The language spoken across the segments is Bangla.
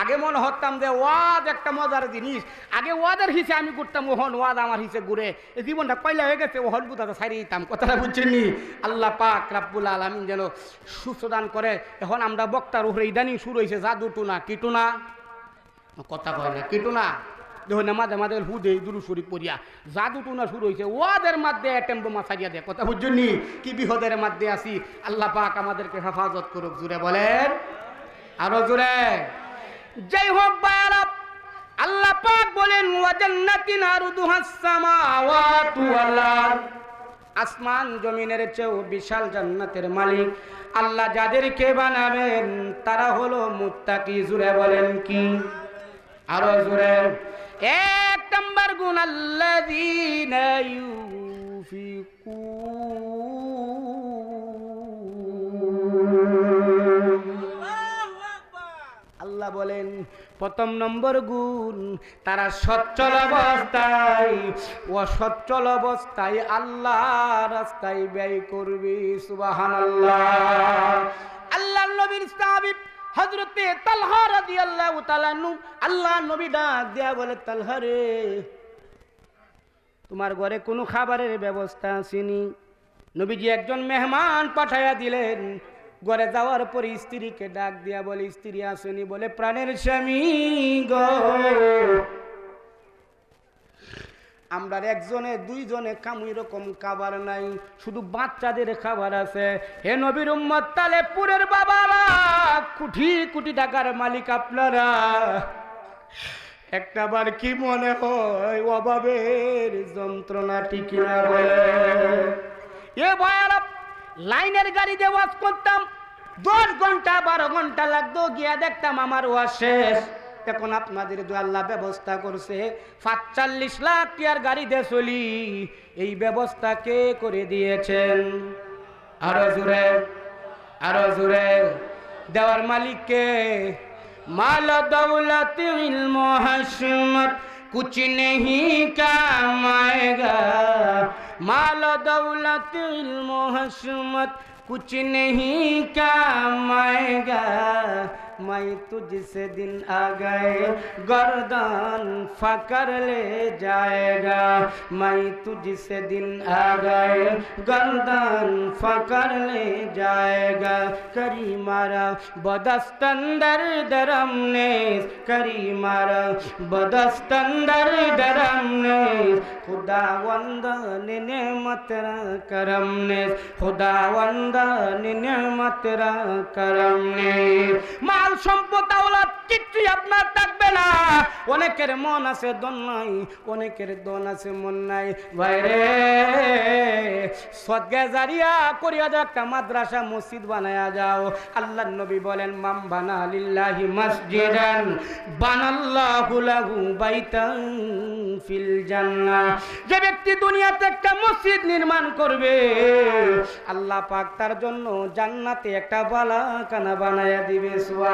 আগে মনে হতাম যে ওয়াজ একটা মজার জিনিস। আগে ওয়াদের হিসে আমি করতাম, ওহন ওয়াদ আমার হিসে ঘুরে। জীবনটা পয়লা হয়ে গেছে, ওহন বুঝাতে সারি দিতাম। কথাটা বুঝছেন আল্লাহ পাক রাব্বুল আলামিন যেন সুস্থদান করে। এখন আমরা বক্তার উপরে ইদানিং শুরু হয়েছে জাদু টুনা কিটুনা কথা কয় না কিটুনা দেখুন মাঝে মাঝে হুদে দুরু শরীফ পড়িয়া। জাদু টুনা শুরু হয়েছে ওয়াদের মধ্যে টেম্পো মাছারিয়া দেয়। কথা বুঝুনি কি বিহদের মধ্যে আসি আল্লাহ পাক আমাদেরকে হেফাজত করুক, জুড়ে বলেন। আরও জুড়ে যাই হোক আল্লাহ পাক বলেন ওয়াজান্নাতিন আরদুহাস সামাওয়াতু ওয়াল আসমান জমিনের চেয়েও বিশাল জান্নাতের মালিক। আল্লাহ যাদেরকে বানাবেন, তারা হলো মুত্তাকি। জুড়ে বলেন কি? আরও জুড়ে এক নম্বর গুণ আল্লাযীনা ইউফিকুন। বলেন, প্রথম নম্বর গুণ, তারা সচ্ছল অবস্থায়, অসচ্ছল অবস্থায় আল্লাহ রাস্তায় ব্যয় করবে সুবাহান আল্লাহ আল্লাহ নবীর সাহাবিব হজরতে তালহা রাদিয়াল্লাহু তাআলা নু আল্লাহ নবী ডাক দেয়া বলে, তালহা রে, তোমার ঘরে কোনো খাবারের ব্যবস্থা আসেনি নবীজি একজন মেহমান পাঠাইয়া দিলেন ঘরে যাওয়ার পরে স্ত্রীকে ডাক দিয়া বলে, স্ত্রী, আসেনি বলে, প্রাণের স্বামী আমরা একজনে, দুইজনে কামুই রকম খাবার নাই, শুধু বাচ্চাদের খাবার আছে। হে নবীর উম্মত তালে পুরের বাবারা কোটি কোটি টাকার মালিক আপনারা। একটা বার কি মনে হয়, অভাবের যন্ত্রণা টিকি না বলে এ ভয়ারা লাইনের গাড়ি দিয়ে ওয়াজ করতাম দশ ঘণ্টা, বারো ঘণ্টা লাগতো, গিয়া দেখতাম আমার ওয়া শেষ। এখন আপনাদের যে আল্লাহ ব্যবস্থা করছে পাঁচচল্লিশ লাখ টিয়ার গাড়িতে চলি, এই ব্যবস্থা কে করে দিয়েছেন? আরও জুড়ে আরও জুড়ে দেওয়ার মালিককে, মাল দৌলত ইলম হাসমত কুছ নেহি কামায়গা। মাল দৌলত ইলম হাসমত कुछ नहीं कमाएगा मैं तुझसे दिन आ गए, गर्दन फकर ले जाएगा। मैं तुझसे दिन आ गए, गर्दन फकर ले जाएगा। करी मारा बदस्तंदर दरम ने करी मारा बदस्तंदर दरम ने खुदा वंदन नेमत करम ने खुदा वंदन नेमत करम ने মাল সম্পদ আওলাদ কিচ্ছুই আপনার থাকবে না। অনেকের মন আছে দন নাই। অনেকের দন আছে, মন নাই। বাইরে করিয়া যাও, একটা মাদ্রাসা, মসজিদ বানায়া যাও। আল্লাহ নবী বলেন মাম মসজিদান, বানাল্লাহু লাহু বাইতান ফিল জান্নাহ। যে ব্যক্তি দুনিয়াতে একটা মসজিদ নির্মাণ করবে, আল্লাহ পাক তার জন্য জান্নাতে একটা বালাখানা বানায়া দিবে সুবহানাল্লাহ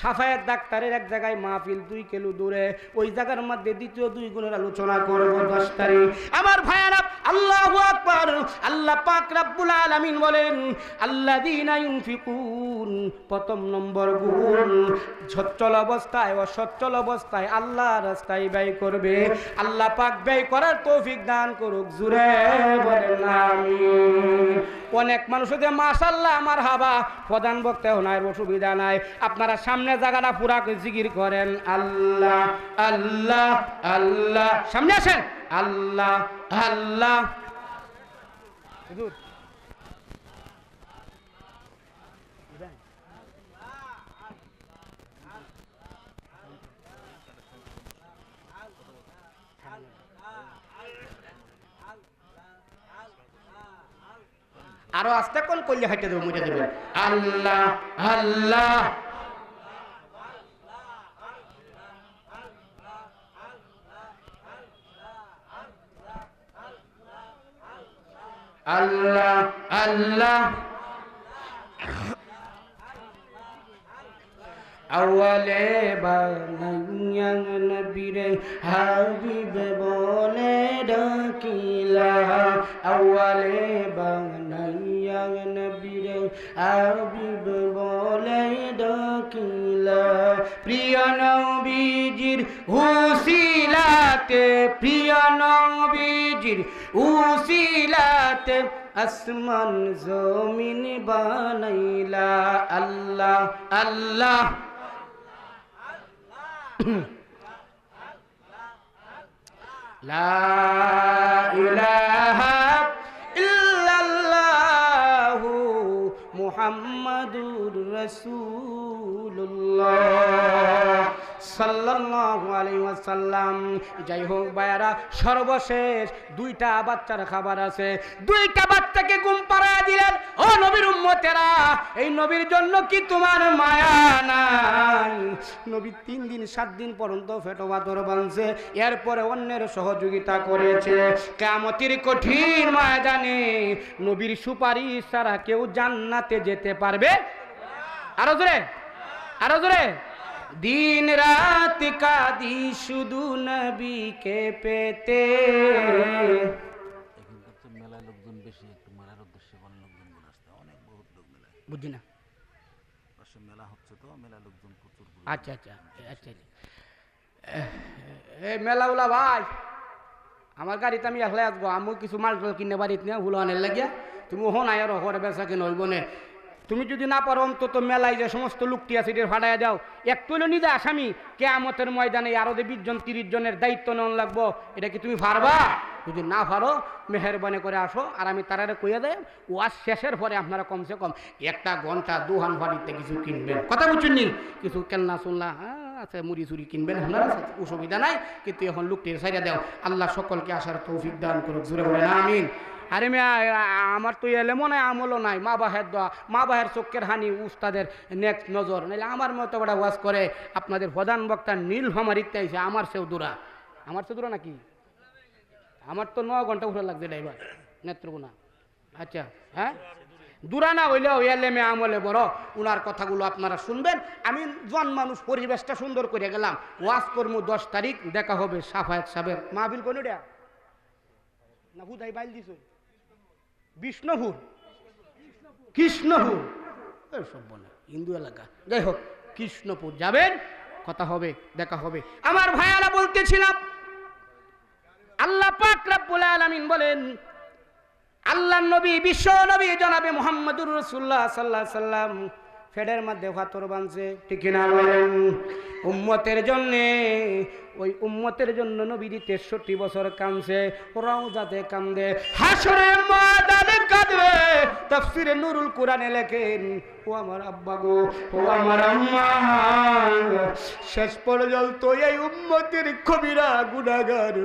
সাফায়াত ডাক্তারের এক জায়গায় মাহফিল দুই কিলো দূরে, ওই জায়গার মধ্যে দ্বিতীয় দুই গুণের আলোচনা করব দশ তারিখ। আমার ভাইয়ারা, আল্লাহ আকবার। আল্লাহ পাক রাব্বুল আলামিন বলেন, আল্লাযীনা ইউনফিকুন প্রথম নম্বর গুণ। সচ্ছল অবস্থায় অসচ্ছল অবস্থায় আল্লাহ রাস্তায় ব্যয় করবে। আল্লাহ পাক ব্যয় করার তৌফিক দান করুক, জুড়ে বলেন আমিন। অনেক মানুষ যে মাশাল্লাহ আমার হাবা। প্রধান বক্তা নাই অসুবিধা নাই। আপনারা সামনে জায়গাটা পুরা জিকির করেন, আল্লাহ আল্লাহ আল্লাহ। সামনে আসেন। আল্লাহ আল্লাহ। আরও আস্তে কোন করলে হাইটে দেবো মুজে দেবে। আল্লাহ আল্লাহ। আল্লাহ আল্লাহ। আওয়ালে বানাইয়া নবীরে হাবিব বলে ডাকিলা। আওয়ালে বানাইয়া নবীরে হাবিব বলে আসমান জমিন বানাইলা। আল্লাহ আল্লাহ। লা ইলাহা রাসূলুল্লাহ সাল্লাল্লাহু যাই হোক ভাইয়ারা, সর্বশেষ দুইটা বাচ্চার খাবার আছে। দুইটা বাচ্চাকে ঘুম পাড়ায় দিলেন, ও নবীর উম্মতেরা, এই নবীর জন্য কি তোমার মায়া নাই? নবী তিন দিন, সাত দিন পর্যন্ত ফেটো বাতর বানছে। এরপরে অন্যের সহযোগিতা করেছে। কামতির কঠিন ময়দানে নবীর সুপারিশ ছাড়া কেউ জান্নাতে যেতে পারবে আরও জোরে আরও জোরে। দিন রাত কাদি শুধু নবীকে পেতে। অনেক বুঝি না। মেলা হচ্ছে তো মেলা লোকজন প্রচুর আচ্ছা আচ্ছা আচ্ছা আচ্ছা। এ মেলাউলা ভাই আমার গাড়িতে আমি একলাই আসব। আমি কিছু মাল টাল কিনে বাড়িতে নিয়ে হুলো আনের লাগিয়া। তুমি ওহো নাই আর ওহরে বেচা কিনে হইব নে। তুমি যদি না পারো, অন্তত মেলায় যে সমস্ত লোকটি আছে এটা ভাড়ায় দাও। একটু হলো নিজে আসামি কে আমতের ময়দানে আরও যে বিশ জন, তিরিশ জনের দায়িত্ব নেওয়া লাগবো, এটা কি তুমি পারবা? যদি না পারো, মেহরবানি করে আসো, আর আমি তারারে কইয়া দেয় ওয়াজ শেষের পরে আপনারা কমসে কম একটা ঘণ্টা দুহান বাড়িতে কিছু কিনবেন। কথা বুঝছেন নি? কিছু কেলনা শুনলা মুড়ি চুরি কিনবেন আপনার অসুবিধা নাই, কিন্তু এখন লোকটির সাইডা দেও। আল্লাহ সকলকে আসার তৌফিক দান করুক জুড়ে বলেন, আমিন। আরে মেয়া আমার তো এলে মনে আমলও নাই। মা বাহের দোয়া, মা বাহের চোখের হানি উস্তাদের নেক্সট নজর। নাহলে আমার মতো বড় ওয়াজ করে আপনাদের প্রধান বক্তা নীল হমারিতে আইসে আমার সেও দূরা। আমার সেও দূরা নাকি? আমার তো ন ঘণ্টা উঠে লাগছে ড্রাইভার, নেত্রকোনা। আচ্ছা হ্যাঁ? দূরা না হইলেও এলে মে আমলে বড়। উনার কথাগুলো আপনারা শুনবেন। আমি জন মানুষ, পরিবেশটা সুন্দর করে গেলাম। ওয়াজ কর্ম দশ তারিখ, দেখা হবে সাফায়াত সাহেবের মাহবিল কোন এটা না হুদাই বাইল দিছ? বিষ্ণুপুর। কৃষ্ণপুর। সব বলে, হিন্দু এলাকা। যাই হোক, কৃষ্ণপুর যাবেন, কথা হবে, দেখা হবে। আমার ভাইয়ারা বলতেছিলাম, আল্লাহ পাক রাব্বুল আলামিন বলেন আল্লাহ নবী, বিশ্ব নবী জনাবে মোহাম্মদুর রসুল্লাহ সাল্লাহ সাল্লাম ফেডের মধ্যে ভাতর বানছে, ঠিক না বলেন? উম্মতের জন্যে, ওই উম্মতের জন্য নবীজি তেষট্টি বছর কামছে ওরাও যাতে কান্দে। হাসরে কাঁদবে, তাফসিরে নুরুল কোরআনে লেখেন, ও আমার আব্বা গো, ও আমার আম্মা, শেষ পর্যন্ত এই উম্মতের কবিরা গুনাগার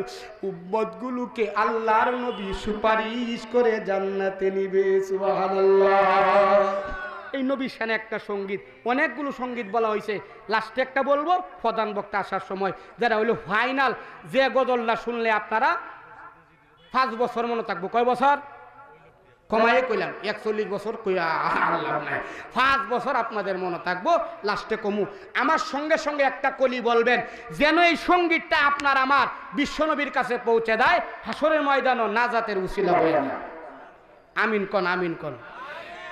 উম্মত গুলোকে আল্লাহর নবী সুপারিশ করে জান্নাতে নিবে, সুবহানাল্লাহ। এই নবীর সানে একটা সংগীত, অনেকগুলো সংগীত বলা হয়েছে। লাস্টে একটা বলব, প্রধান বক্তা আসার সময় যারা হইল ফাইনাল যে গজলটা শুনলে আপনারা পাঁচ বছর মনে থাকব। কয় বছর? কমাই কইলাম, একচল্লিশ বছর পাঁচ বছর আপনাদের মনে থাকব, লাস্টে কমু। আমার সঙ্গে সঙ্গে একটা কলি বলবেন, যেন এই সঙ্গীতটা আপনার আমার বিশ্বনবীর কাছে পৌঁছে দেয় হাসরের ময়দানও নাজাতের উসিলা হয়ে আমিন কন আমিন কন।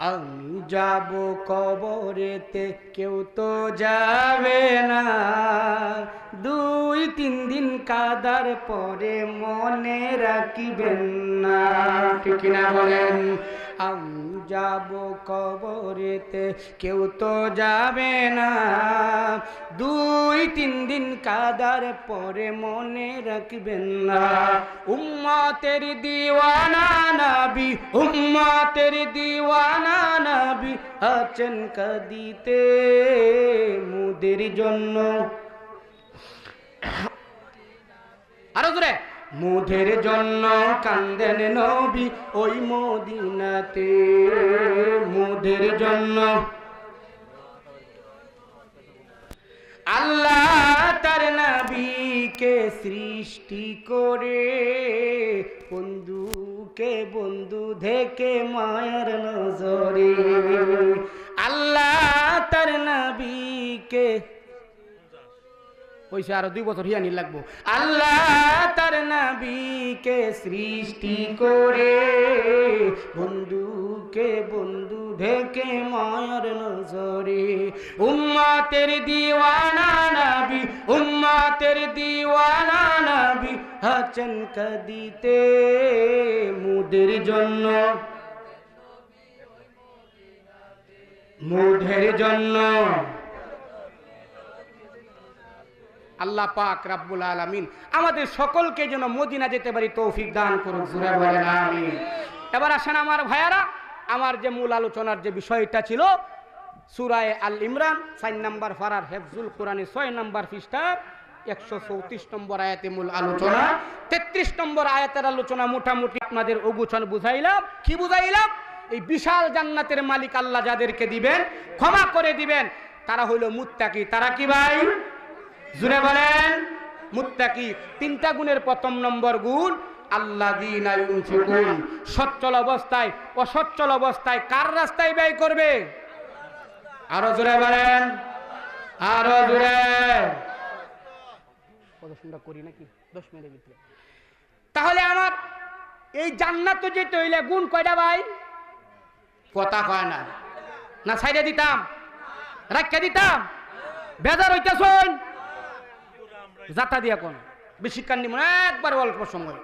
আমি যাব কবরেতে, কেউ তো যাবে না। দুই তিন দিন কাদার পরে মনে রাখিবেন না। ঠিক না বলেন? আমি যাব কবরেতে, কেউ তো যাবে না। দুই তিন দিন কাদার পরে মনে রাখবেন না। উম্মাতের দিওয়ানা নাবি, উম্মাতের দিওয়ানা নাবি আছেন কাদিতে মুদের জন্য। আরও জোরে। মুধের জন্য কান্দেন নবী ওই মদিনাতে। মুধের জন্য আল্লাহ তার নাবিকে সৃষ্টি করে বন্ধুকে বন্ধু থেকে মায়ের নজরে। আল্লাহ তার নবীকে পয়সা আরও দুই বছর হিয়ানি লাগবো। আল্লাহ তার নবীকে সৃষ্টি করে বন্ধুকে বন্ধু ঢেকে মায়ের নজরে। উম্মাতের দিওয়ানা নবী, উম্মাতের দিওয়ানা নাবি হাচন কদিতে মুদের জন্য। মুদের জন্য। আল্লাহ পাক রাব্বুল আলামিন আমাদের সকলকে যেন মদিনা যেতে পারি তৌফিক দান আমিন। এবার আসেন আমার ভাইয়ারা, আমার যে মূল আলোচনার যে বিষয়টা ছিল, সুরায় আল ইমরান, চার নাম্বার ফারার হেফজুল কোরআনে ছয় নাম্বার পৃষ্ঠার একশো চৌত্রিশ নম্বর আয়াতে মূল আলোচনা। তেত্রিশ নম্বর আয়াতের আলোচনা মোটামুটি আপনাদের অগুছন বুঝাইলাম। কি বুঝাইলাম? এই বিশাল জান্নাতের মালিক আল্লাহ যাদেরকে দিবেন, ক্ষমা করে দিবেন, তারা হইল মুত্তাকি। তারা কি ভাই? জুড়ে বলেন মুত্তাকি তিনটা গুণের প্রথম নম্বর গুণ আল্লাহ সচ্ছল অবস্থায় অসচ্ছল অবস্থায় কার রাস্তায় ব্যয় করবে? আরও জোরে বলেন আরও জোরে প্রদর্শনটা করি নাকি? দশ মিনিটের ভিতরে। তাহলে আমার এই জান্নাত যেতে হইলে গুণ কয়টা ভাই? কথা কয় না। না সাইডে দিতাম। রাখতে দিতাম। বেজার হইতেছন। যাতা দিয়া কোন? বেশি কান্দি মনে একবার অল্প সময়।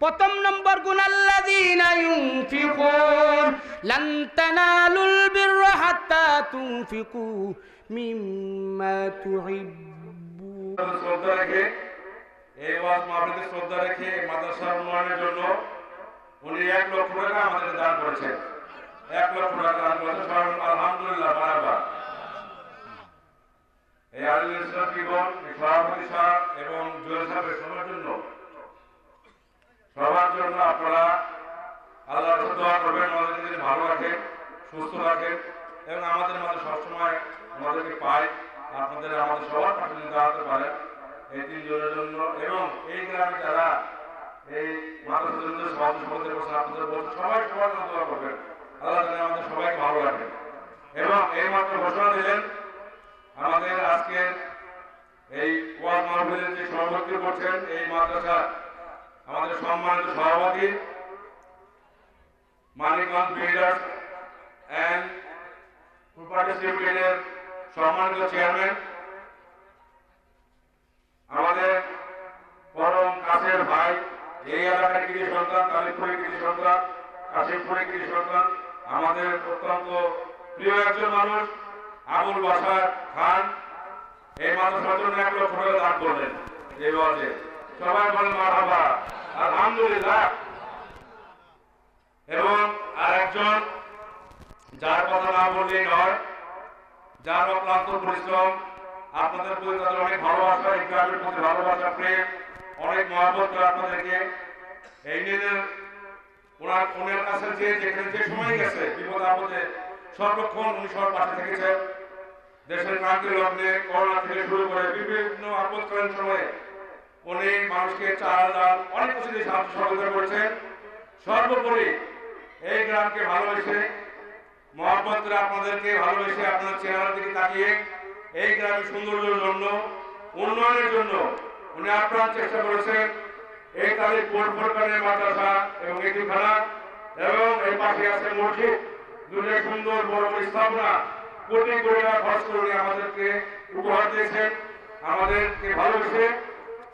প্রথম নম্বর গুণ আল্লাযীনা ইউনফিকুন, লান তানালুল বিররা হাত্তা তুনফিকু মিম্মা তুহিব্বু। শ্রদ্ধা রেখে, এই ওয়াজ মাহফিলকে শ্রদ্ধা রেখে মাদ্রাসার উন্নয়নের জন্য উনি এক লক্ষ টাকা আমাদের দান করেছেন। এক লক্ষ টাকা দান করেছেন। আলহামদুলিল্লাহ এই আলী ইসলাম এবং জুয়েল সাহেবের সবার জন্য সবার জন্য আপনারা দোয়া করবেন আমাদেরকে ভালো রাখেন সুস্থ রাখেন এবং আমাদের মাঝে সবসময় আমাদেরকে পায়, আপনাদের আমাদের সবার পাশে দাঁড়াতে পারেন এই তিনজনের জন্য এবং এই গ্রামে যারা এই সভাপতি সভাপতি বসে আপনাদের বসে সবাই সবার জন্য দোয়া করবেন। আল্লাহ আমাদের সবাইকে ভালো রাখেন এবং এই মাত্র ঘোষণা দিলেন আমাদের আজকে এই ওয়ার্ড মাহফিলের যে সভাপতি করছেন এই মাদ্রাসা আমাদের সম্মানিত সভাপতি, মানিকগঞ্জ বিল্ডার্স অ্যান্ড প্রপার্টিস লিমিটেডের সম্মানিত চেয়ারম্যান, আমাদের পরম কাছের ভাই, এই এলাকার কৃষি সন্তান, কালীপুরের কৃষি সন্তান কাশিমপুরের কৃষি সন্তান, আমাদের অত্যন্ত প্রিয় একজন মানুষ আবুল বাসার খান, এই মানুষ জন্য এক লক্ষ টাকা দান করলেন। এই ওয়াজে। সবাই বলেন মারহাবা। আলহামদুলিল্লাহ। এবং আর একজন যার কথা না বললেই নয়, যার অক্লান্ত পরিশ্রম, আপনাদের প্রতি তাদের অনেক ভালোবাসা এই গ্রামের প্রতি ভালোবাসা, প্রেম, অনেক মহাবত করে আপনাদেরকে এই নিয়ে ওনার ওনার কাছে যে যেখানে যে সময় গেছে, বিপদ আপদে সর্বক্ষণ উনি সবার পাশে থেকেছেন। দেশের ক্রান্তি লগ্নে করোনা থেকে শুরু করে বিভিন্ন আপদকালীন সময়ে উনি মানুষকে চাল, ডাল, অনেক কিছু দিয়ে সাহায্য সহযোগিতা করছেন সর্বোপরি এই গ্রামকে ভালোবেসে মহাব্বত করে আপনাদেরকে ভালোবেসে আপনার চেহারার দিকে তাকিয়ে এই গ্রামের সৌন্দর্যের জন্য, উন্নয়নের জন্য উনি আপ্রাণ চেষ্টা করেছেন। এই বোর্ড ফোরকানের মাদ্রাসা এবং এটিখানা এবং এর পাশে আছে মসজিদ। দুটো সুন্দর বড় স্থাপনা। কোটি কোটি খরচ করে আমাদেরকে উপহার দিয়েছেন, আমাদেরকে ভালোবেসে।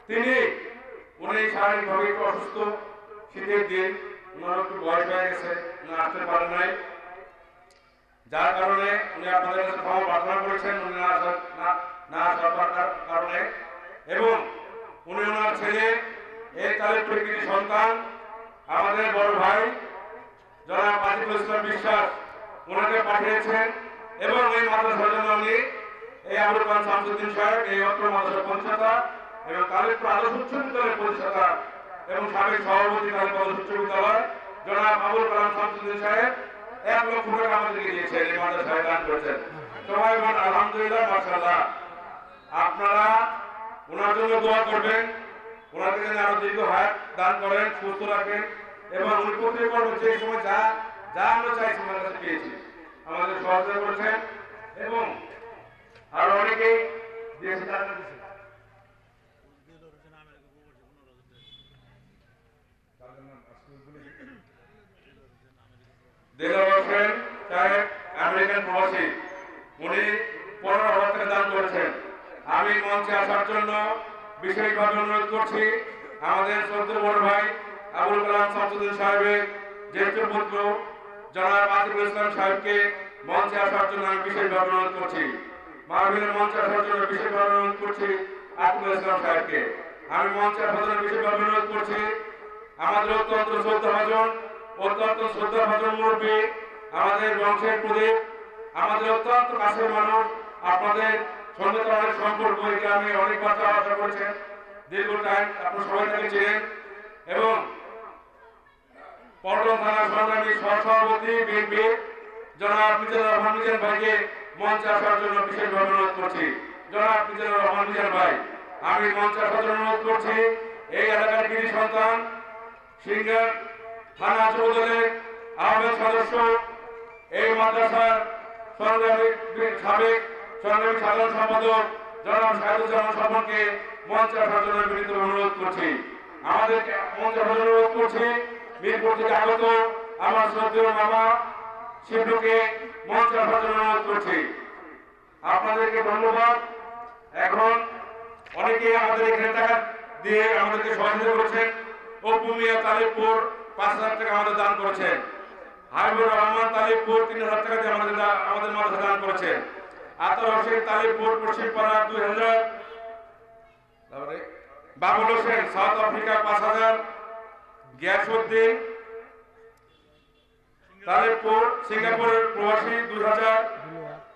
তিনি উনি শারীরিকভাবে একটু অসুস্থ, শীতের দিন ওনার একটু বয়স হয়ে গেছে, উনি আসতে পারেন নাই। যার কারণে উনি আপনাদের কাছে ক্ষমা প্রার্থনা করেছেন, উনি না আসার, না- আসার কার- কারণে। এবং উনি ওনার ছেলে এই প্রকৃতি সন্তান, আমাদের বড় ভাই, জনাব আজিবুল ইসলাম বিশ্বাস, ওনাকে পাঠিয়েছেন। এবং এই মাদ্রাসার জন্য আমি এই আবুল খান শামসুদ্দিন সাহেব, এই অত্র মাদ্রাসার প্রতিষ্ঠাতা এবং কালেক্টর আদর্শ উচ্চ বিদ্যালয়ের এবং সাবেক সভাপতি কালেক্টর আদর্শ উচ্চ বিদ্যালয়, জনাব আবুল কালাম শামসুদ্দিন সাহেব, এক লক্ষ টাকা আমাদেরকে দিয়েছেন, এই মাদ্রাসায় দান করেছেন। সবাই আলহামদুলিল্লাহ, মাশাআল্লাহ। আপনারা ওনার জন্য দোয়া করবেন, ওনাকে যেন আরও দীর্ঘ হায়াত দান করেন, সুস্থ রাখেন, এবং উনি প্রত্যেক যে সময় যা যা আমরা চাইছি ওনার কাছে পেয়েছি। আমাদের সহযোগিতা করেছেন এবং আরও সাহেব, আমেরিকান উনি দান করেছেন। আমি মঞ্চে আসার জন্য বিশেষভাবে অনুরোধ করছি আমাদের শ্রদ্ধ বড় ভাই আবুল কালাম সাহেবের জ্যেষ্ঠ পুত্র জনাব আসিফুল ইসলাম সাহেবকে মঞ্চে আসার জন্য আমি বিশেষভাবে অনুরোধ করছি। মাহবিলের মঞ্চে আসার জন্য বিশেষভাবে অনুরোধ করছি আসিফুল ইসলাম সাহেবকে। আমি মঞ্চে আসার জন্য বিশেষভাবে অনুরোধ করছি আমাদের অত্যন্ত শ্রদ্ধাভাজন অত্যন্ত শ্রদ্ধাভাজন মুরব্বী, আমাদের বংশের প্রদীপ, আমাদের অত্যন্ত কাছের মানুষ, আপনাদের সঙ্গে তো অনেক সম্পর্ক এই অনেক কথা আশা করেছেন। দীর্ঘ টাইম আপনার সবাই তাকে এবং পল্টন থানার সংগ্রামী সহসভাপতি বিএনপি জনাব মিজানুর রহমান মিজান ভাইকে মঞ্চে আসার জন্য বিশেষভাবে অনুরোধ করছি। জনাব মিজানুর রহমান মিজান ভাই, আমি মঞ্চে আসার জন্য অনুরোধ করছি, এই এলাকার কৃষি সন্তান সিঙ্গার থানা চৌধুরী আহমেদ সদস্য, এই মাদ্রাসার সংগ্রামী সাবেক সংগ্রামী সাধারণ সম্পাদক জনাব সাহেদুজ্জামান স্বপনকে মঞ্চে আসার জন্য বিনীত অনুরোধ করছি। আমাদেরকে মঞ্চে আসার অনুরোধ করছি মিরপুর থেকে আগত আমার শ্রদ্ধেয় মামা শিবলুকে মঞ্চে আসার অনুরোধ করছি। আপনাদেরকে ধন্যবাদ। এখন অনেকেই আমাদের এখানে টাকা দিয়ে আমাদেরকে সহযোগিতা করেছেন। অপু মিয়া তালিবপুর পাঁচ হাজার টাকা আমাদের দান করেছেন। হাবিবুর রহমান তালিবপুর তিন হাজার টাকা দিয়ে আমাদের আমাদের মাঝে দান করেছেন। আতর হোসেন তালিবপুর পশ্চিমপাড়া দুই হাজার। তারপরে বাবুল হোসেন, সাউথ আফ্রিকা পাঁচ হাজার। গিয়াসুদ্দিন তালিবপুর সিঙ্গাপুরের প্রবাসী দুই হাজার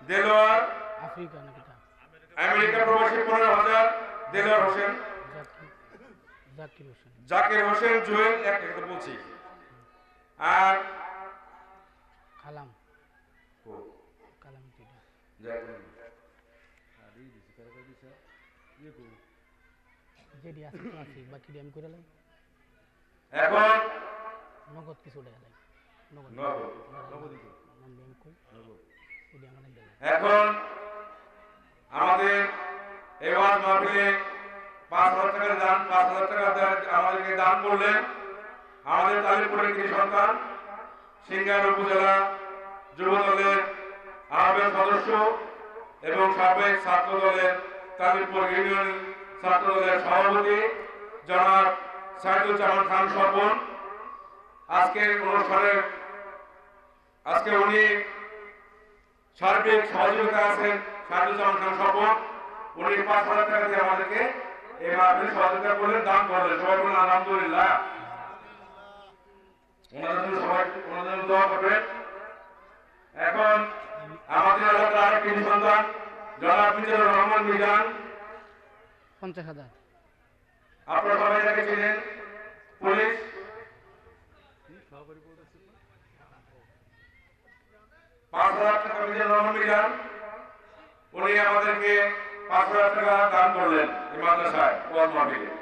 দেলোয়ার আমেরিকা প্রবাসী পনেরো হাজার দেলোয়ার হোসেন। জাকির হোসেন। জাকির হোসেন জুয়েল এক একটা বলছি। আর কালাম। দুইটা যেটি আছে বাকি আমি করে এখন? নগদ কিছু টাকা নগদ। নগদ। আমাদের দেয় এখন আমাদের এই ওয়াজ মাহফিলে পাঁচ হাজার টাকা দান পাঁচ হাজার টাকা আমাদেরকে দান করলেন আমাদের তালিপুরের কৃষি সন্তান সিঙ্গার উপজেলা যুব দলের আহ্বায়ক সদস্য এবং সাবেক ছাত্র দলের তালিপুর ইউনিয়ন ছাত্র দলের সভাপতি জনাব সাইদুজ্জামান খান স্বপন। আজকের অনুষ্ঠানের আজকে উনি সার্বিক সহযোগিতা আছেন সাজুজ্জামান খান স্বপন। উনি পাঁচ হাজার টাকা দিয়ে আমাদেরকে এই সহযোগিতা করলেন দান করলেন। সবাই বলেন আলহামদুলিল্লাহ। সবাই করবেন। এখন আমাদের এলাকার রহমান মিজান। পঞ্চাশ হাজার। আপনারা সবাই তাকে চিনেন। পুলিশ। পাঁচ হাজার টাকা মিজানুর মিজান উনি আমাদেরকে পাঁচ হাজার টাকা দান করলেন এই মাদ্রাসায় ওয়াজ মাহফিলে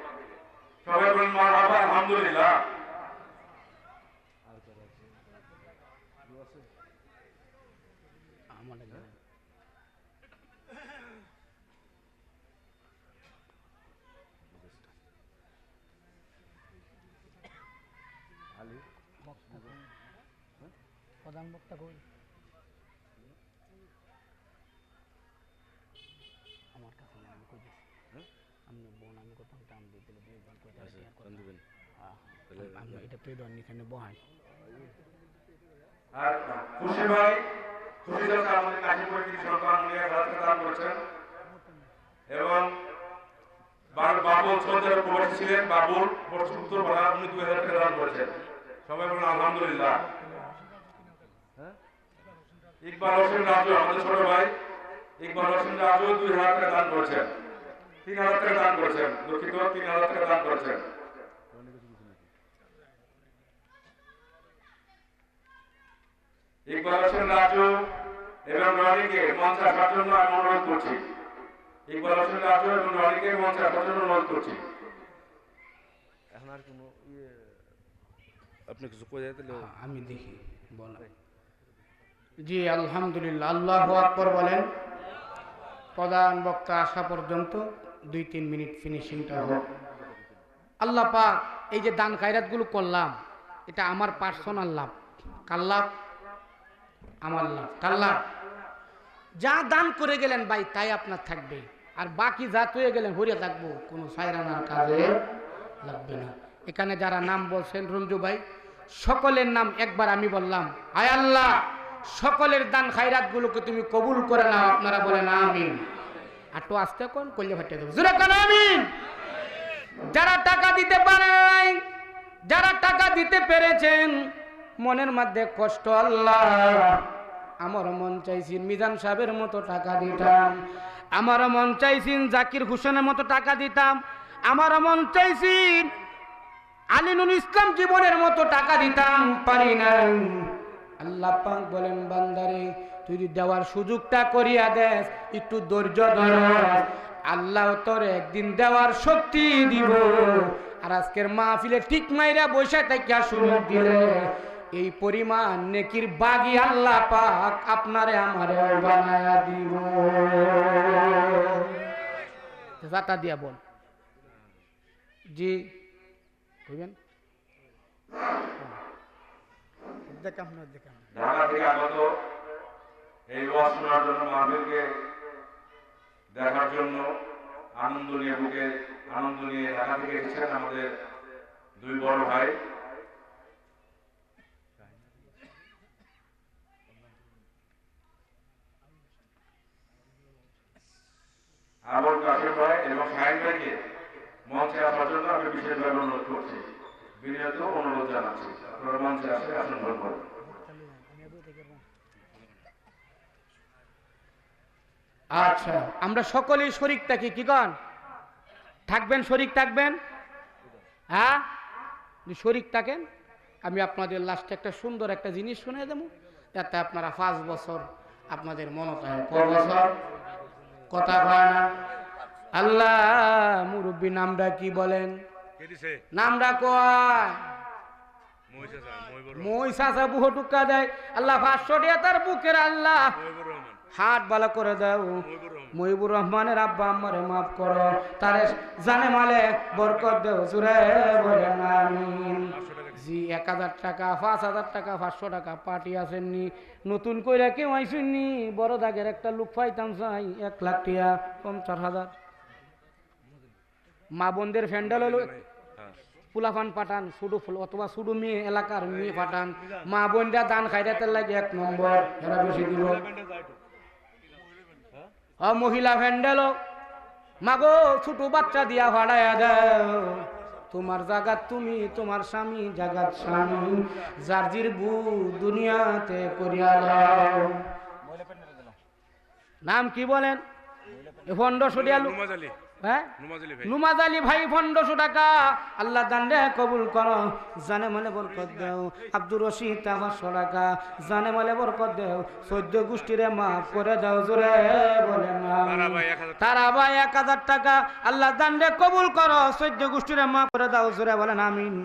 গান বক্তা কই? আমার কাছে আমি বোন আমি দুই দিবেন। হ্যাঁ, এটা এখানে বহাই। খুশি ভাই খুশি আমাদের সরকার করছেন। এবং বাবুল চৌধুরী প্রবাসী ছিলেন বাবুল বসন্ত বলা উনি দুই হাজার টাকা দান করেছেন। সবাই বলুন আলহামদুলিল্লাহ। ইকবাল হোসেন রাজু আমাদের ছোট ভাই। ইকবাল হোসেন রাজু দুই হাজার টাকা দান করেছেন। তিন হাজার টাকা দান করেছেন। দুঃখিত তিন হাজার টাকা দান করেছেন। ইকবাল হোসেন রাজু এবং রনিকে মঞ্চে আসার জন্য আমি অনুরোধ করছি। ইকবাল হোসেন রাজু এবং রনিকে মঞ্চে আসার জন্য অনুরোধ করছি। এখন আর কোনো ইয়ে আপনি কিছু কয়ে আমি দেখি বল জি, আলহামদুলিল্লাহ। আল্লাহ আকবর বলেন, প্রধান বক্তা আসা পর্যন্ত দুই তিন মিনিট ফিনিশিংটা হোক। আল্লাহ পাক, এই যে দান খায়রাতগুলো করলাম, এটা আমার পার্সোনাল লাভ। কার লাভ? আমার লাভ। কার লাভ? যা দান করে গেলেন ভাই, তাই আপনার থাকবে। আর বাকি যা তুয়ে গেলেন হরিয়া থাকব। কোনো সাইরানার কাজে লাগবে না। এখানে যারা নাম বলছেন, রঞ্জু ভাই, সকলের নাম একবার আমি বললাম আয় আল্লাহ! সকলের দান খাইরাত গুলোকে তুমি কবুল করে নাও, আপনারা বলেন আমিন। আর তো আসতে কোন? কল্যা ফাটিয়ে দেবো। জোরে কোন আমিন? যারা টাকা দিতে পারে নাই, যারা টাকা দিতে পেরেছেন, মনের মধ্যে কষ্ট আল্লাহ। আমার মন চাইছেন মিজান সাহেবের মতো টাকা দিতাম। আমার মন চাইছেন জাকির হোসেনের মতো টাকা দিতাম। আমার মন চাইছেন আলিনুল ইসলাম জীবনের মতো টাকা দিতাম। পারি না আল্লাহ পাক বলেন, বান্দারে, তুই দেওয়ার সুযোগটা করিয়া দেস, একটু ধৈর্য ধর। আল্লাহ তোর একদিন দেওয়ার শক্তি দিব। আর আজকের মাহফিলে ঠিক মাইরা বসে থেকে সুযোগ দিলে, এই পরিমাণ নেকির বাগি আল্লাহ পাক আপনারে আমারে বানায়া দিব। যাতা দিয়া বল। জি, কইবেন? দেখাম না দেখাম ঢাকা থেকে আগত এই শোনার জন্য দেখার জন্য আনন্দ নিয়ে বুকে আনন্দ নিয়ে ঢাকা থেকে এসেছেন আমাদের দুই বড় ভাই। ভাই এবং শাহিন ভাইকে মঞ্চে আসার জন্য আমি বিশেষভাবে অনুরোধ করছি। বিনীত অনুরোধ জানাচ্ছি। আপনারা মঞ্চে আসে আসন গ্রহণ করুন আচ্ছা আমরা সকলেই শরিক থাকি কি কন? থাকবেন শরিক থাকবেন? হ্যাঁ? শরিক থাকেন? আমি আপনাদের লাস্টে একটা সুন্দর একটা জিনিস শুনে দেবো যাতে আপনারা পাঁচ বছর আপনাদের মনত ক বছর? কথা কয় না। আল্লাহ মুরব্বী নামটা কি বলেন? নামটা কয়? মই সাসা বুহ টুকা দেয়। আল্লাহ পাঁচশো টাকা তার বুকের আল্লাহ। হাত ভালো করে দাও। মহিবুর রহমান। মহিবুর রহমানের আব্বা আমারে মাফ করো। তারে জানে মালে বরকত দেও সুরে বলেন আমিন। জি এক হাজার টাকা পাঁচ হাজার টাকা পাঁচশো টাকা পার্টি আসেননি। নতুন কইরা কেউ আইসেননি। বড় দাগের একটা লুক পাইতাম চাই এক লাখ টিয়া পঞ্চাশ হাজার। মা বোনদের ফ্যান্ডেল হলো ফুলাফান পাঠান সুডু ফুল অথবা সুডু মেয়ে এলাকার মেয়ে পাঠান। মা বোনরা দান খাইতে লাগে এক নম্বর এরা বেশি দিব। ও মহিলা ভ্যান্ডেল মাগো ছোট বাচ্চা দিয়া ভাড়ায়া দাও। তোমার জাগাত তুমি তোমার স্বামী জাগাত স্বামী। জার্জির বু দুনিয়াতে করিয়া দাও। নাম কি বলেন? ফন্ড সরিয়ালু হ্যাঁ? নুমাজ আলী ভাই। পনেরোশো টাকা। আল্লাহ কবুল করো। জানে মানে বরকত দেও। আব্দুর রশিদ পাঁচশো টাকা। জানে মালে বরকত দেও। গোষ্ঠীরে মাফ করে দাও জোরে বলে তারা ভাই এক হাজার টাকা। আল্লাহ দান্ডে কবুল করো। চোদ্দ গোষ্ঠীরে মাফ করে দাও জোরে বলেন আমিন।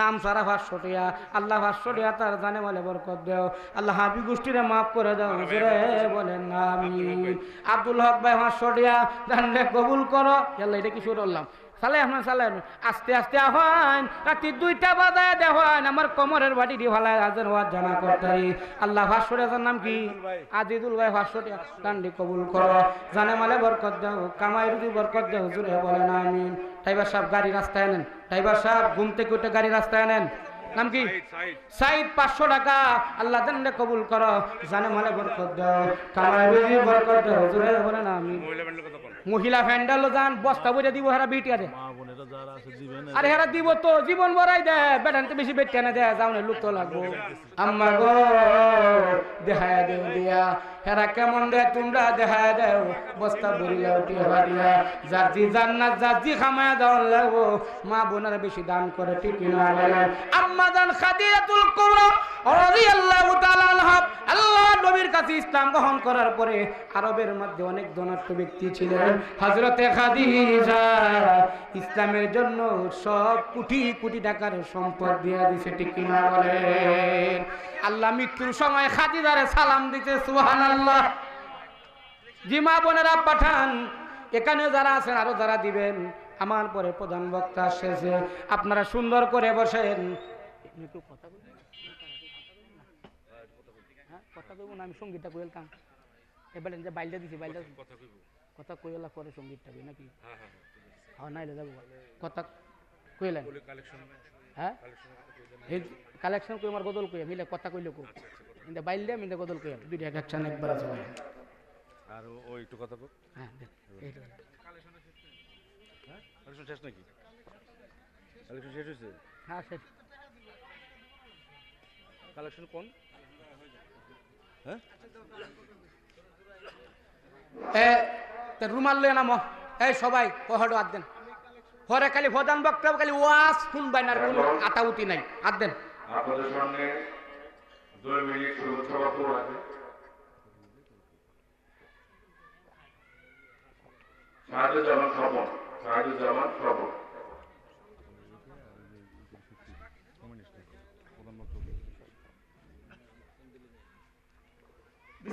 নাম সারা পাঁচশো টিয়া আল্লাহ পাঁচশো টিয়া তার জানে বলে বরকত দেও। আল্লাহ হাবি গোষ্ঠীরে মাফ করে দাও জোরে বলেন আমিন। আব্দুল হক ভাই পাঁচশো টিয়া দান্ডে কবুল করো। আল্লাহ এটা কি শুরু করলাম চালাই এখন চালাই আস্তে আস্তে আহ্বান রাত্রি দুইটা বাজায় দেখেন আমার কোমরের বাড়ি ভালাই হাজার হওয়ার জানা করতারি। আল্লাহ ভাস্বর নাম কি? আজিদুল ভাই ভাস্বর কান্ডি কবুল করো। জানে মালে বরকত দাও কামাই রুদি বরকত দাও জুড়ে না আমি ড্রাইভার সাহেব গাড়ি রাস্তায় নেন ড্রাইভার সাহেব ঘুম থেকে উঠে গাড়ি রাস্তায় নেন নাম কি? সাইদ পাঁচশো টাকা। আল্লাহ জানলে কবুল করো। জানে মালে বরকত দাও কামাই রুজি বরকত দাও জুড়ে বলে না আমি মহিলা ভ্যান্ডালও যান বস্তা বইটা দিব হেরা বিটিয়া দে আরে হেরা দিব তো জীবন বড়াই দে বেটান তো বেশি বেটিয়া না দে যাওনে লুক তো লাগবো। আম্মা গো দেখায় দেও দিয়া। হেরা কেমন দে তোমরা দেখায় দেও? বস্তা ভরিয়া উঠি হেরা দিয়া যার জি জান্নাত, যার জি খামায় দেওয়ার লাগবো। মা বোনেরা বেশি দান করে, ঠিক না। আম্মা জান খাদিজাতুল কুবরা রাদিয়াল্লাহু তাআলা আনহা। আল্লাহ নবীর কাছে ইসলাম গ্রহণ করার পরে আরবের মধ্যে অনেক ধনাঢ্য ব্যক্তি ছিলেন। হযরতে খাদিজা ইসলামের জন্য সব কোটি কোটি টাকার সম্পদ দিয়ে দিছে, ঠিক কিনা বলে। আল্লাহ মৃত্যুর সময় খাদিজারে সালাম দিতে সুবহানাল্লাহ। জি মা বোনেরা পাঠান এখানে যারা আছেন আরও যারা দিবেন। আমার পরে প্রধান বক্তা শেষে আপনারা সুন্দর করে বসেন। কথা? হ্যাঁ, কইব না আমি সঙ্গীতটা কইল এবারে যে বাইলটা দিছি বাইলটা কথা কইব। কথা কইলা পরে সঙ্গীতটা কই নাকি? হ্যাঁ হ্যাঁ নাইলে যাব। কথা কইলেন। হ্যাঁ? কালেকশন কই আমার বদল কই মিলে কথা কইলে কো ইন্দা বাইল দিয়ে মিলে বদল কই দুইটা এক একসাথে একবার আছে ভাই। আর ও একটু কথা কই হ্যাঁ এইটা দেন। হ্যাঁ? কালেকশন শেষ নাকি? কালেকশন শেষ হয়েছে হ্যাঁ শেষ। কালেকশন কোন? হ্যাঁ? এ তে রুমাল লয়ে নামো। এই সবাই পহড় আদ দেন। হরে খালি প্রধান বক্তব্য খালি ওয়াজ শুনবাই না কোনো আতাউতি নাই। আদ দেন। আপনাদের সামনে দুই মিনিট শুভেচ্ছা বক্তব্য রাখবে শাহাদুজ্জামান স্বপন জামান স্বপন